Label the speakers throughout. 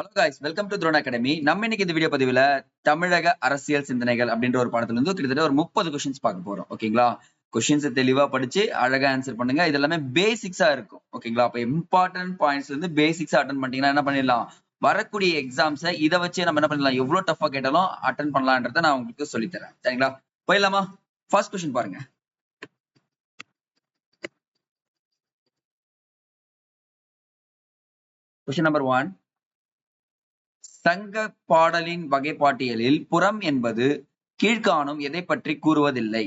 Speaker 1: Hello guys welcome to throne academy நம்ம இன்னைக்கு இந்த வீடியோ பதிவுல தமிழக அரசியல் சிந்தனைகள் அப்படின்ற ஒரு பாடத்துல இருந்து கிட்டத்தட்ட ஒரு முப்பது கொஸ்டின்ஸ் பார்க்க போறோம். ஓகேங்களா கொஸ்டின்ஸ் தெளிவா படிச்சு அழகா ஆன்சர் பண்ணுங்க. இது எல்லாமே பேசிக்ஸா இருக்கும். ஓகேங்களா அப்ப இம்பார்ட்டன்ட் பாயிண்ட்ஸ் வந்து பேசிக்ஸா அட்டன் பண்ணிட்டீங்கன்னா என்ன பண்ணிடலாம்? வரக்கூடிய எக்ஸாம்ஸை இதை வச்சு நம்ம என்ன பண்ணலாம் எவ்வளவு டஃபா கேட்டாலும் அட்டன் பண்ணலான்றத நான் உங்களுக்கு சொல்லித்தரேன். சரிங்களா? போயிடலாமா? ஃபர்ஸ்ட் கொஸ்டின் பாருங்க. கொஸ்டின் நம்பர் ஒன் சங்க பாடலின் வகைப்பாட்டியலில் புறம் என்பது கீழ்காணும் எதை பற்றி கூறுவதில்லை.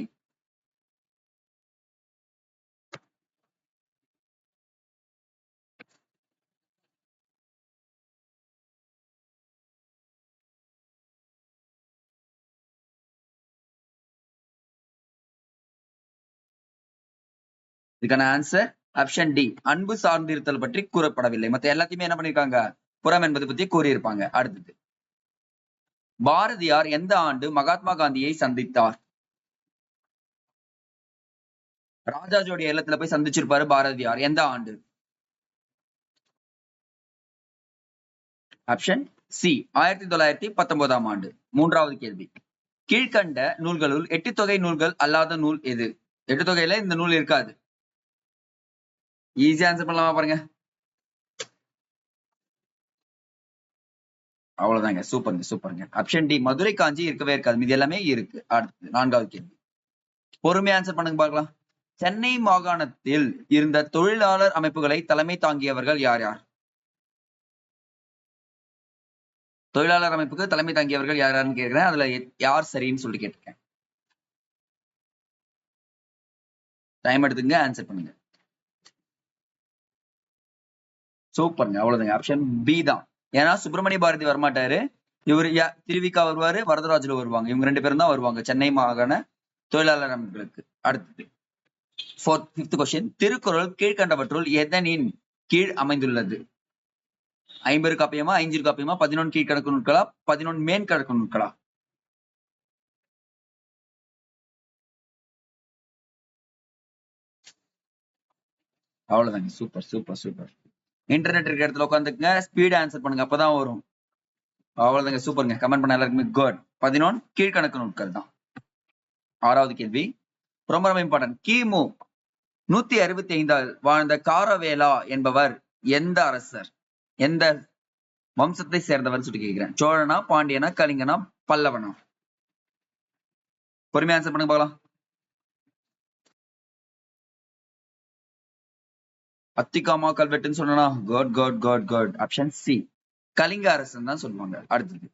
Speaker 1: இதுக்கான ஆன்சர் ஆப்ஷன் டி அன்பு சார்ந்திருத்தல் பற்றி கூறப்படவில்லை. மத்த எல்லாத்தையுமே என்ன பண்ணிருக்காங்க? புறம் என்பது பத்தி கூறியிருப்பாங்க அடுத்தது. பாரதியார் எந்த ஆண்டு மகாத்மா காந்தியை சந்தித்தார்? ராஜாஜோடைய இல்லத்துல போய் சந்திச்சிருப்பாரு பாரதியார். எந்த ஆண்டு? ஆப்ஷன் சி ஆயிரத்தி தொள்ளாயிரத்தி பத்தொன்பதாம் ஆண்டு. மூன்றாவது கேள்வி. கீழ்கண்ட நூல்களுள் எட்டு தொகை நூல்கள் அல்லாத நூல் எது? எட்டு தொகையில இந்த நூல் இருக்காது. ஈஸியா ஆன்சர் பண்ணலாமா பாருங்க. அவ்வளவுதாங்க. சூப்பருங்க சூப்பருங்க. ஆப்ஷன் டி மதுரை காஞ்சி இருக்கவே இருக்காது. இது எல்லாமே இருக்கு. அடுத்து நான்காவது கேள்வி. பொறுமையா ஆன்சர் பண்ணுங்க பார்க்கலாம். சென்னை மாகாணத்தில் இருந்த தொழிலாளர் அமைப்புகளை தலைமை தாங்கியவர்கள் யார் யார்? தொழிலாளர் அமைப்புக்கு தலைமை தாங்கியவர்கள் யார் யாருன்னு கேட்கிறேன். அதுல யார் சரின்னு சொல்லி கேட்டிருக்கேன். டைம் எடுத்துங்க ஆன்சர் பண்ணுங்க. சூப்பருங்க அவ்வளவுதாங்க. ஆப்ஷன் பி தான். ஏன்னா சுப்பிரமணிய பாரதி வரமாட்டாரு. இவர் திருவிக்கா வருவாரு வரதராஜுல வருவாங்க. இவங்க ரெண்டு பேரும் தான் வருவாங்க. சென்னை மாகாண தொழிலாளர் அமைப்புகளுக்கு அடுத்தது ஃபோர்த் ஃபிஃப்த் கொஸ்டின் திருக்குறள் கீழ்கண்டவற்றுள் எதனின் கீழ் அமைந்துள்ளது? ஐம்பது காப்பியமா ஐந்து காப்பியமா பதினொன்று கீழ்கணக்கு நூட்களா பதினொன்று மேன் கணக்கு நூட்களா அவ்வளவுதாங்க. Super super super. இன்டர்நெட் இருக்கிற இடத்துல உட்காந்துக்குங்க ஸ்பீட் ஆன்சர் பண்ணுங்க. அப்பதான் வரும். அவ்வளவுதாங்க சூப்பருங்க கமெண்ட் பண்ண எல்லாருக்குமே குட் பதினொன்று கீழ்கணக்கு நூட்கள் தான். ஆறாவது கேள்வி. ரொம்ப ரொம்ப இம்பார்ட்டன்ட் கிமு நூத்தி அறுபத்தி ஐந்தால் வாழ்ந்த காரவேலா என்பவர் எந்த அரசர்? எந்த வம்சத்தை சேர்ந்தவர் சொல்லி கேட்கிறேன் சோழனா பாண்டியனா கலிங்கனா பல்லவனா? பொறுமையா ஆன்சர் பண்ணுங்க பார்க்கலாம். அத்திகாமா கல்வெட்டுன்னு சொன்னா God God God God option C Kalinga அரசன் தான் சொல்லுவாங்க. அடுத்தது.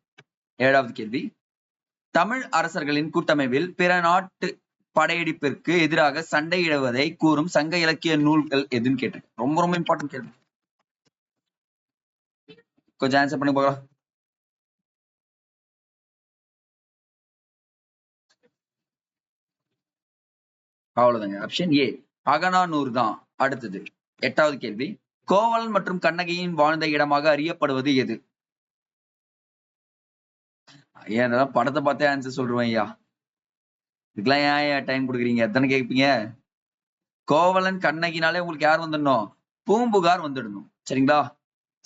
Speaker 1: ஏழாவது கேள்வி. தமிழ் அரசர்களின் கூட்டமைவில் பிற நாட்டு படையெடுப்பிற்கு எதிராக சண்டையிடுவதை கூறும் சங்க இலக்கிய நூல்கள் எதுன்னு கேட்டிருக்கு ரொம்ப ரொம்ப இம்பார்ட்டன்ட் கேள்வி. கொஞ்சம் ஆன்சர் பண்ணி போகலாம். அவ்வளவுதாங்க. ஆப்ஷன் ஏ அகனானூர் தான். அடுத்தது. எட்டாவது கேள்வி. கோவலன் மற்றும் கண்ணகியின் வாழ்ந்த இடமாக அறியப்படுவது எது? ஏன் படத்தை பார்த்தே ஆன்சர் சொல்றேன் ஐயா. இதுக்கெல்லாம் ஏன் டைம் கொடுக்குறீங்க? எத்தனை கேட்பீங்க? கோவலன் கண்ணகினாலே உங்களுக்கு யார் வந்துடணும்? பூம்புகார் வந்துடணும். சரிங்களா?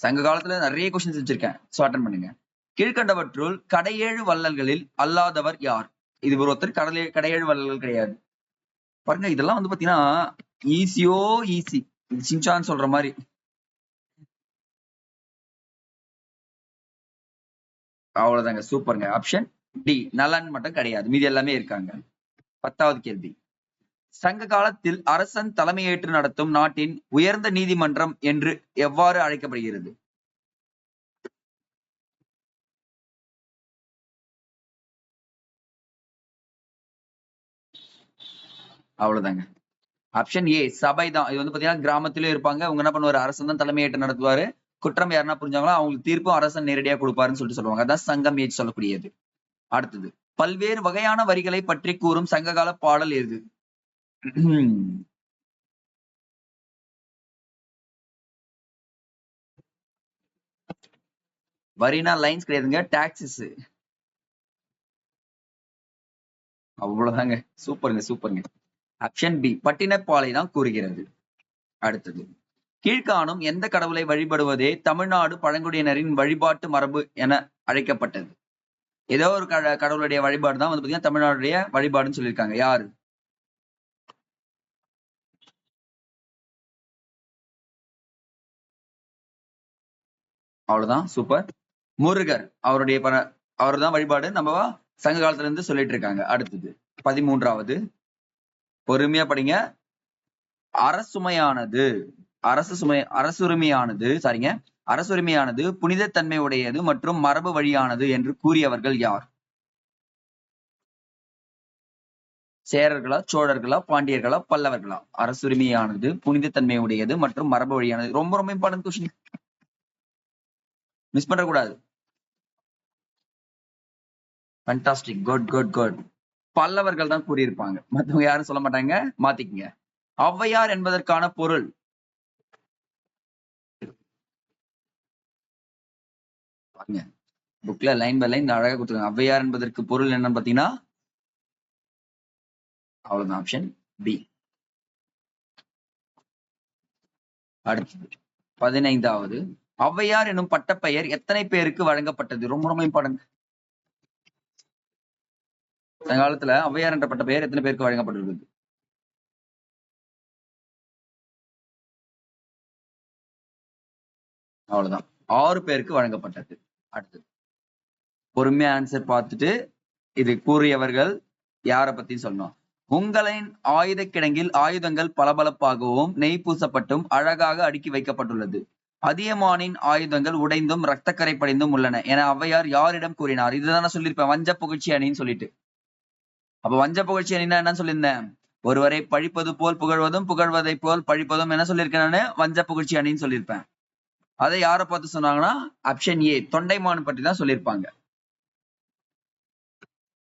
Speaker 1: சங்க காலத்துல நிறைய கொஸ்டின்ஸ் வச்சிருக்கேன். ஸோ அட்டன் பண்ணுங்க. கீழ்கண்டவற்றுள் கடையேழு வள்ளல்களில் அல்லாதவர் யார்? இது ஒருத்தர் கடலே கடையேழு வள்ளல்கள் கிடையாது. பாருங்க இதெல்லாம் வந்து பாத்தீங்கன்னா ஈஸியோ ஈஸி சின்சான் சொல்ற மாதிரி. அவ்வளவுதாங்க சூப்பருங்க. ஆப்ஷன் டி நலன் மட்டும் கிடையாது. மீதி எல்லாமே இருக்காங்க. பத்தாவது கேள்வி. சங்க காலத்தில் அரசன் தலைமையேற்று நடத்தும் நாட்டின் உயர்ந்த நீதிமன்றம் என்று எவ்வாறு அழைக்கப்படுகிறது? அவ்வளவுதாங்க. ஆப்ஷன் ஏ சபை தான் இது வந்து பாத்தீங்கன்னா கிராமத்திலும் இருப்பாங்க. அவங்க என்ன பண்ணுவாரு? அரசன் தான் தலைமையேற்று நடத்துவாரு. குற்றம் யாருன்னா புரிஞ்சாங்களோ அவங்களுக்கு தீர்ப்பும் அரசன் நேரடியா கொடுப்பாருன்னு சொல்லிட்டு சொல்லுவாங்க. அதான் சங்கம் ஏற்று சொல்லக்கூடியது. அடுத்தது பல்வேறு வகையான வரிகளை பற்றி கூறும் சங்ககால பாடல் எது? வரினா லைன்ஸ் கிடையாதுங்க. டாக்ஸஸ் அவ்வளவுதாங்க. சூப்பருங்க சூப்பருங்க. ஆப்ஷன் பி பட்டினப்பாலை தான் கூறுகிறது. அடுத்தது கீழ்காணும் எந்த கடவுளை வழிபடுவதே தமிழ்நாடு பழங்குடியினரின் வழிபாட்டு மரபு என அழைக்கப்பட்டது. ஏதோ ஒரு கட- கடவுளுடைய வழிபாடு தான் வந்து பாத்தீங்கன்னா தமிழ்நாடுடைய வழிபாடுன்னு சொல்லியிருக்காங்க. யாரு? அவ்வளவுதான் சூப்பர் முருகர் அவருடைய பர அவர்தான் வழிபாடு நம்ம சங்க காலத்துல இருந்து சொல்லிட்டு இருக்காங்க. அடுத்தது பதிமூன்றாவது பொறுமையா படிங்க. அரசுமையானது அரசு சுமை அரசுரிமையானது சாரிங்க அரசுரிமையானது புனிதத்தன்மை உடையது மற்றும் மரபு வழியானது என்று கூறியவர்கள் யார்? சேரர்களா சோழர்களா பாண்டியர்களா பல்லவர்களா? அரசுரிமையானது புனிதத்தன்மை உடையது மற்றும் மரபு வழியானது. ரொம்ப ரொம்ப இம்பார்ட்டன்ட் கொஸ்டின் மிஸ் பண்ற கூடாது ஃபண்டாஸ்டிக் குட் குட் குட் பல்லவர்கள் தான் கூறியிருப்பாங்க. மத்தவங்க யாரும் சொல்ல மாட்டாங்க. மாத்திக்கங்க. ஔவையார் என்பதற்கான பொருள். பாருங்க புக்ல லைன் பை லைன் அழகா கொடுத்துருக்காங்க. ஔவையார் என்பதற்கு பொருள் என்னன்னு பாத்தீங்கன்னா அவ்வளவுதான். ஆப்ஷன் பி அடுத்தது பதினைந்தாவது. ஔவையார் எனும் பட்டப்பெயர் எத்தனை பேருக்கு வழங்கப்பட்டது? ரொம்ப ரொம்ப இம்பார்ட்டன்ட் காலத்துல ஔவையார் என்ற பட்ட பெயர் எத்தனை பேருக்கு வழங்கப்பட்டிருக்கு அவ்வளவுதான். ஆறு பேருக்கு வழங்கப்பட்டது. அடுத்தது. பொறுமையா ஆன்சர் பார்த்துட்டு இது கூறியவர்கள் யார பத்தி சொல்லணும். உங்களின் ஆயுத கிடங்கில் ஆயுதங்கள் பளபளப்பாகவும் நெய் பூசப்பட்டும் அழகாக அடுக்கி வைக்கப்பட்டுள்ளது. அதியமானின் ஆயுதங்கள் உடைந்தும் ரத்தக்கரை படிந்தும் உள்ளன. என ஔவையார் யாரிடம் கூறினார்? இதுதானே சொல்லியிருப்பேன். வஞ்ச புகழ்ச்சி அணின்னு சொல்லிட்டு. அப்ப வஞ்ச புகழ்ச்சி என்ன சொல்லியிருந்தேன். ஒருவரை பழிப்பது போல் புகழ்வதும் புகழ்வதை போல் பழிப்பதும் என்ன சொல்லியிருக்கேன் நானு? வஞ்ச புகழ்ச்சி அணின்னு சொல்லியிருப்பேன். அதை யாரை பார்த்து சொன்னாங்கன்னா? ஆப்ஷன் ஏ தொண்டைமான் பற்றி தான் சொல்லியிருப்பாங்க.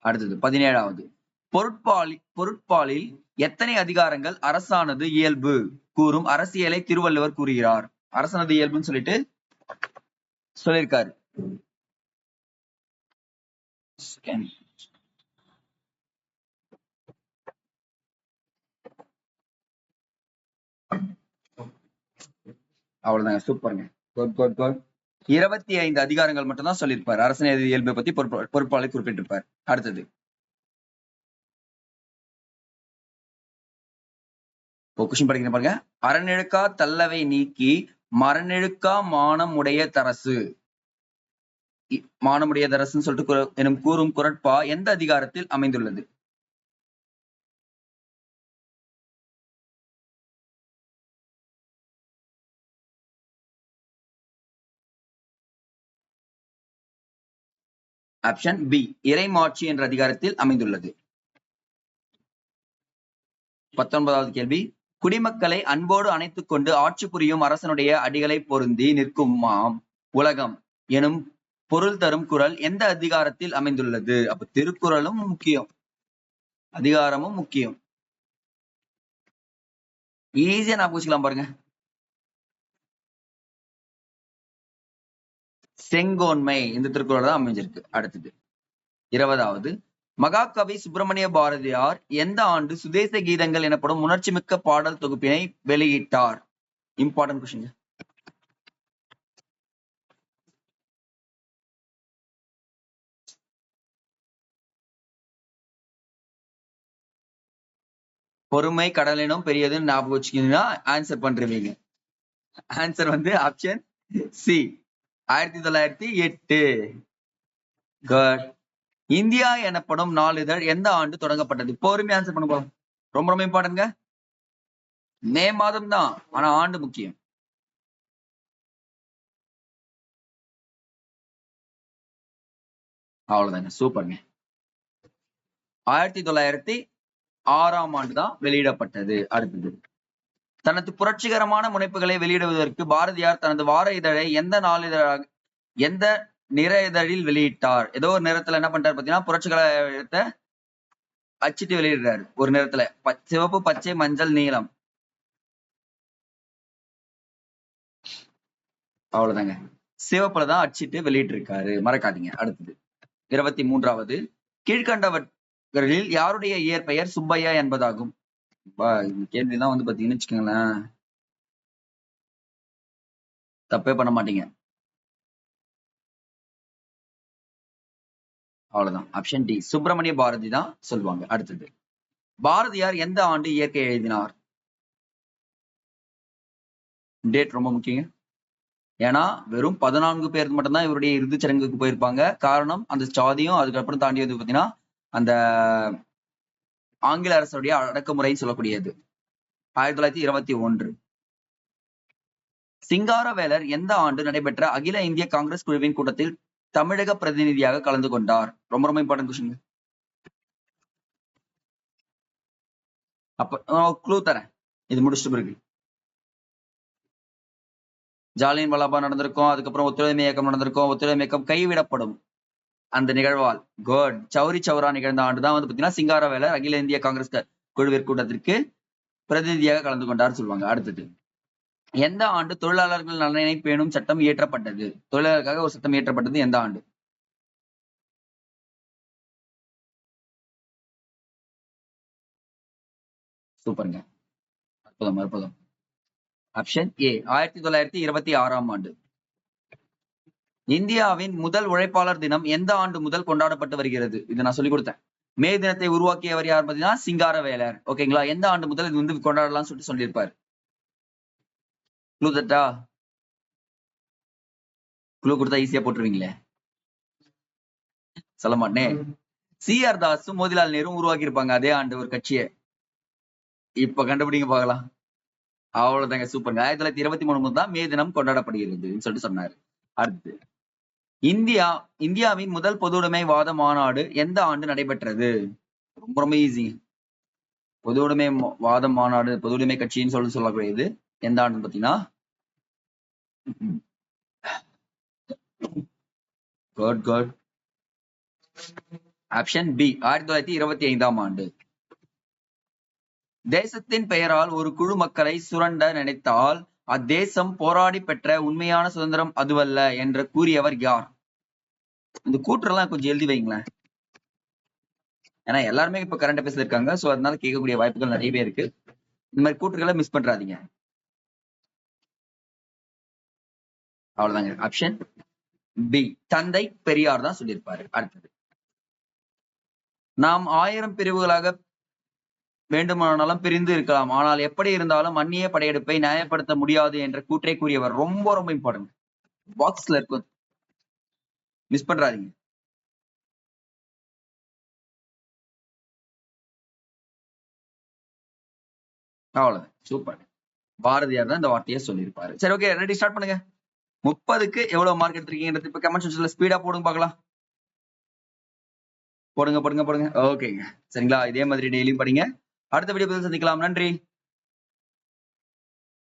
Speaker 1: அடுத்தது பதினேழாவது. பொருட்பாலி பொருட்பாலில் எத்தனை அதிகாரங்கள் அரசானது இயல்பு? கூறும் அரசியலை திருவள்ளுவர் கூறுகிறார். அரசானது இயல்புன்னு சொல்லிட்டு சொல்லியிருக்காரு. அவ்வளவுதாங்க சூப்பருங்க குட் குட் குட். இருபத்தி ஐந்து அதிகாரங்கள் மட்டும் தான் சொல்லியிருப்பார். அரசியல் இயல்பை பத்தி பொறுப்பாளர் குறிப்பிட்டிருப்பார். அடுத்தது. கொஸ்டின் படிக்கிறேன் பாருங்க. அறநெழுக்கா தள்ளவை நீக்கி மரநிழுக்கா மானம் உடைய தரசு. மானமுடைய தரசுன்னு சொல்லிட்டு எனும் கூறும் குரட்பா எந்த அதிகாரத்தில் அமைந்துள்ளது? ஆப்ஷன் பி இறைமாட்சி என்ற அதிகாரத்தில் அமைந்துள்ளது. பத்தொன்பதாவது கேள்வி குடிமக்களை அன்போடு அணைத்துக் கொண்டு ஆட்சி புரியும் அரசனுடைய அடிகளை பொருந்தி நிற்குமாம் உலகம் எனும் பொருள் தரும் குரல் எந்த அதிகாரத்தில் அமைந்துள்ளது? அப்ப திருக்குறளும் முக்கியம். அதிகாரமும் முக்கியம். ஈஸியா நான் பூச்சிக்கலாம் பாருங்க. செங்கோன்மை இந்த திருக்குறள் தான் அமைஞ்சிருக்கு. அடுத்தது. இருபதாவது. மகாகவி சுப்பிரமணிய பாரதியார் எந்த ஆண்டு சுதேச கீதங்கள் எனப்படும் உணர்ச்சிமிக்க பாடல் தொகுப்பினை வெளியிட்டார்? இம்பார்ட்டன்ட் கொஸ்டின் பொறுமை கடலினும் பெரியதுன்னு ஞாபகம் வச்சுக்கிங்கன்னா ஆன்சர் பண்றீங்க ஆன்சர் வந்து ஆப்ஷன் சி ஆயிரத்தி தொள்ளாயிரத்தி எட்டு. குட் இந்தியா எனப்படும் நாளிதழ் எந்த ஆண்டு தொடங்கப்பட்டது? பொறுமை ஆன்சர் பண்ணுவோம் ரொம்ப ரொம்ப இம்பார்ட்டன்ங்க மே மாதம் தான் ஆனா ஆண்டு முக்கியம். அவ்வளவுதாங்க. சூப்பர்ங்க. ஆயிரத்தி தொள்ளாயிரத்தி ஆறாம் ஆண்டு தான் வெளியிடப்பட்டது அடுத்தது. தனது புரட்சிகரமான முனைப்புகளை வெளியிடுவதற்கு பாரதியார் தனது வார இதழை எந்த நாளிதழாக எந்த நிற இதழில் வெளியிட்டார்? ஏதோ ஒரு நிறத்துல என்ன பண்றாரு பாத்தீங்கன்னா புரட்சிகரத்தை அச்சிட்டு வெளியிடுறாரு. ஒரு நிறத்துல சிவப்பு பச்சை மஞ்சள் நீலம். அவ்வளவுதாங்க. சிவப்புல தான் அச்சிட்டு வெளியிட்டு இருக்காரு மறக்காதீங்க. அடுத்தது. இருபத்தி மூன்றாவது. கீழ்கண்டவர்களில் யாருடைய இயற்பெயர் சுப்பையா என்பதாகும்? பா, இந்த கேள்விலாம் வந்து பாத்தீங்கன்னு வச்சுக்கோங்களேன் தப்பே பண்ண மாட்டீங்க. அவ்வளவுதான். ஆப்ஷன் டி சுப்பிரமணிய பாரதி தான் சொல்லுவாங்க. அடுத்தது பாரதியார் எந்த ஆண்டு இயற்கை எழுதினார்? டேட் ரொம்ப முக்கியம் ஏன்னா வெறும் பதினான்கு பேருக்கு மட்டும்தான் இவருடைய இறுதிச் சடங்குக்கு போயிருப்பாங்க. காரணம் அந்த சாதியும் அதுக்கப்புறம் தாண்டி வந்து பாத்தீங்கன்னா அந்த ஆங்கில அரசுடைய அடக்குமுறைன்னு சொல்லக்கூடியது. ஆயிரத்தி தொள்ளாயிரத்தி இருபத்தி ஒன்று. சிங்காரவேலர் எந்த ஆண்டு நடைபெற்ற அகில இந்திய காங்கிரஸ் குழுவின் கூட்டத்தில் தமிழக பிரதிநிதியாக கலந்து கொண்டார்? ரொம்ப ரொம்ப இம்பார்ட்டன்ட் கொஸ்டின் அப்ப க்ளூ தரேன். இது முடிச்சுட்டு பிறகு. ஜாலியன் வலாபா நடந்திருக்கும் அதுக்கப்புறம் ஒத்துழைமை இயக்கம் நடந்திருக்கும் ஒத்துழைமை இயக்கம் கைவிடப்படும். அந்த நிகழ்வால். குட் சௌரி சௌரா நிகழ்ந்த ஆண்டுதான் வந்து பாத்தீங்கன்னா சிங்காரவேலர் அகில இந்திய காங்கிரஸ் க- குழுவிற்கு கூட்டத்திற்கு பிரதிநிதியாக கலந்து கொண்டார் சொல்லுவாங்க அடுத்தது. எந்த ஆண்டு தொழிலாளர்கள் நலனை பேணும் சட்டம் இயற்றப்பட்டது? தொழிலாளர்களுக்காக ஒரு சட்டம் இயற்றப்பட்டது எந்த ஆண்டு? சூப்பருங்க. அற்புதம் அற்புதம். ஆப்ஷன் ஏ ஆயிரத்தி தொள்ளாயிரத்தி இருபத்தி ஆறாம் ஆண்டு. இந்தியாவின் முதல் உழைப்பாளர் தினம் எந்த ஆண்டு முதல் கொண்டாடப்பட்டு வருகிறது? இதை நான் சொல்லி கொடுத்தேன். மே தினத்தை உருவாக்கியவர் யார் பார்த்தீங்கன்னா சிங்காரவேலர் ஓகேங்களா? எந்த ஆண்டு முதல் இது வந்து கொண்டாடலாம்னு சொல்லிட்டு சொல்லியிருப்பார். க்ளூ தட்டா? க்ளூ கொடுத்தா ஈஸியா போட்டுருவீங்களே? சொல்ல மாட்டேனே. சி. ஆர். தாஸும் மோதிலால் நேரும் உருவாக்கி இருப்பாங்க அதே ஆண்டு ஒரு கட்சியை. இப்ப கண்டுபிடிங்க பார்க்கலாம். அவ்வளவுதாங்க சூப்பருங்க. ஆயிரத்தி தொள்ளாயிரத்தி இருபத்தி மூணு முதல் தான் மே தினம் கொண்டாடப்படுகிறது சொல்லிட்டு சொன்னாரு. அடுத்து. இந்தியா இந்தியாவின் முதல் பொதுவுடைமை வாத மாநாடு எந்த ஆண்டு நடைபெற்றது? ரொம்ப ரொம்ப ஈஸி பொதுவுடைமை வாத மாநாடு பொதுவுடைமை கட்சின்னு சொல்லி சொல்லக்கூடியது எந்த ஆண்டு பாத்தீங்கன்னா குட் குட் ஆப்ஷன் பி ஆயிரத்தி தொள்ளாயிரத்தி இருபத்தி ஐந்தாம் ஆண்டு. தேசத்தின் பெயரால் ஒரு குழு மக்களை சுரண்ட நினைத்தால் அத்தேசம் போராடி பெற்ற உண்மையான சுதந்திரம் அதுவல்ல என்று கூறியவர் யார்? இந்த கூற்றெல்லாம் கொஞ்சம் எழுதி வைங்களேன். ஏன்னா எல்லாருமே இப்ப கரண்ட் அஃபேர்ஸ்ல இருக்காங்க. சோ அதனால கேட்கக்கூடிய வாய்ப்புகள் நிறையவே இருக்கு. இந்த மாதிரி கூற்றுகளை மிஸ் பண்றாதீங்க. அவ்வளவுதாங்க. ஆப்ஷன் பி தந்தை பெரியார் தான் சொல்லியிருப்பாரு. அடுத்தது. நாம் ஆயிரம் பிரிவுகளாக வேண்டுமானாலும் பிரிந்து இருக்கலாம். ஆனால் எப்படி இருந்தாலும் அந்நிய படையெடுப்பை நியாயப்படுத்த முடியாது என்ற கூற்றை கூறியவர். ரொம்ப ரொம்ப இம்பார்ட்டன்ட் பாக்ஸ்ல இருக்கும் மிஸ் பண்றாதீங்க. அவ்வளவு சூப்பர் பாரதியார் தான் இந்த வார்த்தையை சொல்லியிருப்பாரு. சரி ஓகே ரெடி ஸ்டார்ட் பண்ணுங்க. முப்பதுக்கு எவ்வளவு மார்க் எடுத்திருக்கீங்க இப்ப கமெண்ட் செக்ஷன்ல ஸ்பீடா போடுங்க பாக்கலாம் போடுங்க போடுங்க போடுங்க. ஓகேங்க சரிங்களா? இதே மாதிரி டெய்லியும் படிங்க. அடுத்த வீடியோ சந்திக்கலாம். நன்றி.